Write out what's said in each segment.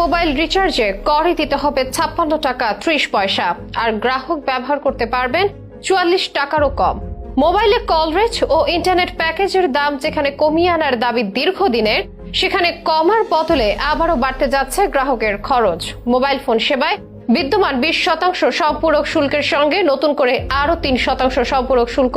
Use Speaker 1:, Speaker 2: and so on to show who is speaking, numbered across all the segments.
Speaker 1: Mobile রিচার্জে করই দিতে হবে ছাপ্পান্ন টাকা ত্রিশ পয়সা। আর গ্রাহক ব্যবহার করতে পারবেন চুয়াল্লিশ টাকারও কম। মোবাইলে কল রেট ও ইন্টারনেট প্যাকেজের দাম যেখানে কমিয়ে আনার দাবি দীর্ঘদিনের, সেখানে কমার বদলে আবারও বাড়তে যাচ্ছে গ্রাহকের খরচ। মোবাইল ফোন সেবায় বিদ্যমান বিশ শতাংশ সম্পূরক শুল্কের সঙ্গে নতুন করে আরও তিন শতাংশ সম্পূরক শুল্ক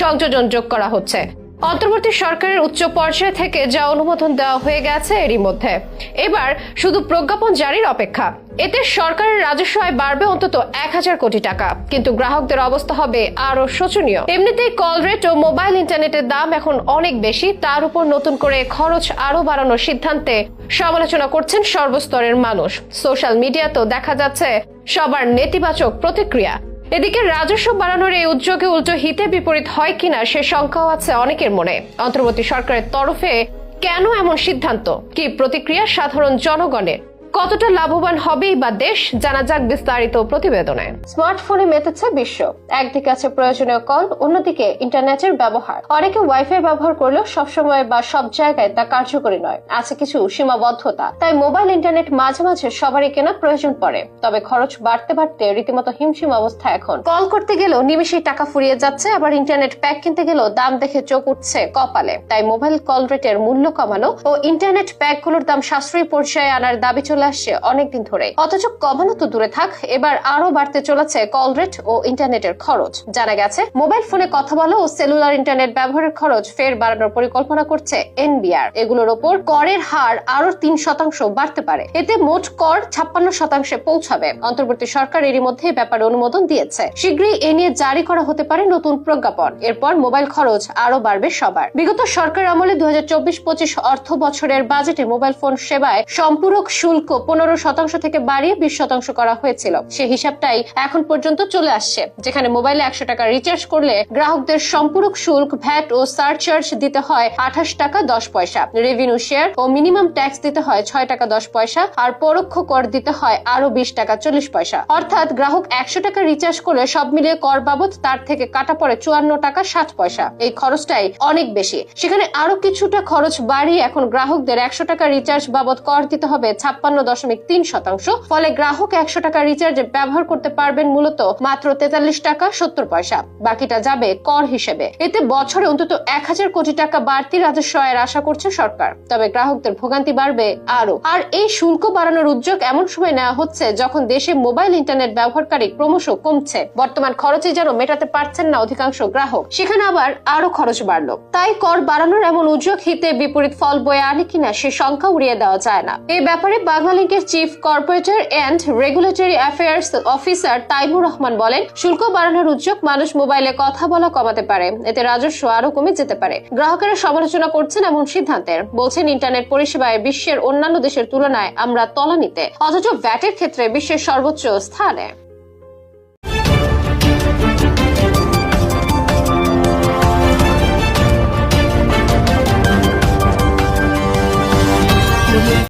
Speaker 1: সংযোজন যোগ করা হচ্ছে। অন্তর্বর্তী সরকারের উচ্চ পর্যায় থেকে যা অনুমোদন দেওয়া হয়ে গেছে এরই মধ্যে। এবার শুধু প্রজ্ঞাপন জারির অপেক্ষা। এতে সরকারের রাজস্ব আয় বাড়বে অন্তত এক হাজার কোটি টাকা। কিন্তু গ্রাহকদের অবস্থা হবে আরও শোচনীয়। এমনিতেই কল রেট ও মোবাইল ইন্টারনেটের দাম এখন অনেক বেশি। তার উপর নতুন করে খরচ আরও বাড়ানোর সিদ্ধান্তে সমালোচনা করছেন সর্বস্তরের মানুষ। সোশ্যাল মিডিয়াতেও দেখা যাচ্ছে সবার নেতিবাচক প্রতিক্রিয়া। এদিকে রাজস্ব বাড়ানোর এই উদ্যোগে উল্টো হিতে বিপরীত হয় কিনা সে শঙ্কাও আছে অনেকের মনে। অন্তর্বর্তী সরকারের তরফে কেন এমন সিদ্ধান্ত? কি প্রতিক্রিয়া সাধারণ জনগণের? কতটা লাভবান হবেই বা দেশ? জানা যাক বিস্তারিত প্রতিবেদনে। স্মার্টফোনে মেতেছে বিশ্ব। একদিকে আছে প্রয়োজনীয় কল, অন্যদিকে ইন্টারনেটের ব্যবহার। অনেকে ওয়াইফাই ব্যবহার করলেও সবসময় বা সব জায়গায় তা কার্যকরী নয়। আছে কিছু সীমাবদ্ধতা। তাই মোবাইল, ইন্টারনেট মাঝে মাঝে সবারই কেনা প্রয়োজন পড়ে। তবে খরচ বাড়তে বাড়তে রীতিমতো হিমশিম অবস্থা এখন। কল করতে গেলেও নিমেষেই টাকা ফুরিয়ে যাচ্ছে, আবার ইন্টারনেট প্যাক কিনতে গেলেও দাম দেখে চোখ উঠছে কপালে। তাই মোবাইল কল রেটের মূল্য কমানো ও ইন্টারনেট প্যাকগুলোর দাম সাশ্রয়ী পর্যায়ে আনার দাবি চলে আসছে অনেকদিন ধরে অথচ কমানো তো দূরে থাক, এবার আরও বাড়তে চলেছে কল রেট ও ইন্টারনেটের খরচ। জানা গেছে, মোবাইল ফোনে কথা বলা ও সেলুলার ইন্টারনেট ব্যবহারের খরচ ফের বাড়ানোর পরিকল্পনা করছে এনবিআর। এগুলোর ওপর করের হার আরও তিন শতাংশ বাড়তে পারে। এতে মোট কর ছাপ্পান্ন শতাংশে পৌঁছাবে। অন্তর্বর্তী সরকার এরই মধ্যে ব্যাপারে অনুমোদন দিয়েছে। শীঘ্রই এ নিয়ে জারি করা হতে পারে নতুন প্রজ্ঞাপন। এরপর মোবাইল খরচ আরও বাড়বে সবার। বিগত সরকার আমলে দু হাজার অর্থ বছরের বাজেটে মোবাইল ফোন সেবায় সম্পূরক শুল্ক পনেরো শতাংশ থেকে বাড়িয়ে বিশ শতাংশ করা হয়েছিল। সে হিসাবটাই এখন পর্যন্ত চলে আসছে। যেখানে মোবাইলে একশো টাকা রিচার্জ করলে গ্রাহকদের সম্পূরক শুল্ক, ভ্যাট ও সারচার্জ দিতে হয় আঠাশ টাকা দশ পয়সা। রেভিনিউ শেয়ার ও মিনিমাম ট্যাক্স দিতে হয় ছয় টাকা দশ পয়সা আর পরোক্ষ কর দিতে হয় আরও বিশ টাকা চল্লিশ পয়সা। অর্থাৎ গ্রাহক একশো টাকা রিচার্জ করলে সব মিলিয়ে কর বাবদ তার থেকে কাটা পড়ে চুয়ান্ন টাকা ষাট পয়সা। এই খরচটাই অনেক বেশি। সেখানে আরও কিছুটা খরচ বাড়িয়ে এখন গ্রাহকদের একশো টাকা রিচার্জ বাবদ কর দিতে হবে ছাপ্পান্ন দশমিক তিন শতাংশ, ফলে গ্রাহক একশো টাকা রিচার্জে ব্যবহার করতে পারবেন মূলত মাত্র তেতাল্লিশ টাকা সত্তর পয়সা। বাকিটা যাবে কর হিসেবে। এতে বছরে অন্তত এক হাজার কোটি টাকা বাড়তি রাজস্ব আয়ের আশা করছে সরকার। তবে গ্রাহকদের ভোগান্তি বাড়বে আরও এই শুল্ক বাড়ানোর উদ্যোগ এমন সময় নেওয়া হচ্ছে যখন দেশে মোবাইল ইন্টারনেট ব্যবহারকারী ক্রমশ কমছে। বর্তমান খরচে যেন মেটাতে পারছেন না অধিকাংশ গ্রাহক, সেখানে আবার আরও খরচ বাড়লো। তাই কর বাড়ানোর এমন উদ্যোগ হিতে বিপরীত ফল বয়ে আনে কিনা সে সংখ্যা উড়িয়ে দেওয়া যায় না। এই ব্যাপারে বাংলালিংকের chief corporator and regulatory affairs officer Taimur Rahman বলেন, শুল্ক বাড়ানোর উদ্যোগ মানুষ মোবাইলে কথা বলা কমাতে পারে। এতে রাজস্ব আরও কমে যেতে পারে। গ্রাহকেরা সমালোচনা করছেন এমন সিদ্ধান্তের। বলছেন, ইন্টারনেট পরিষেবায় বিশ্বের অন্যান্য দেশের তুলনায় আমরা তলানিতে। অথচ ভ্যাটের ক্ষেত্রে বিশ্বের সর্বোচ্চ স্থানে।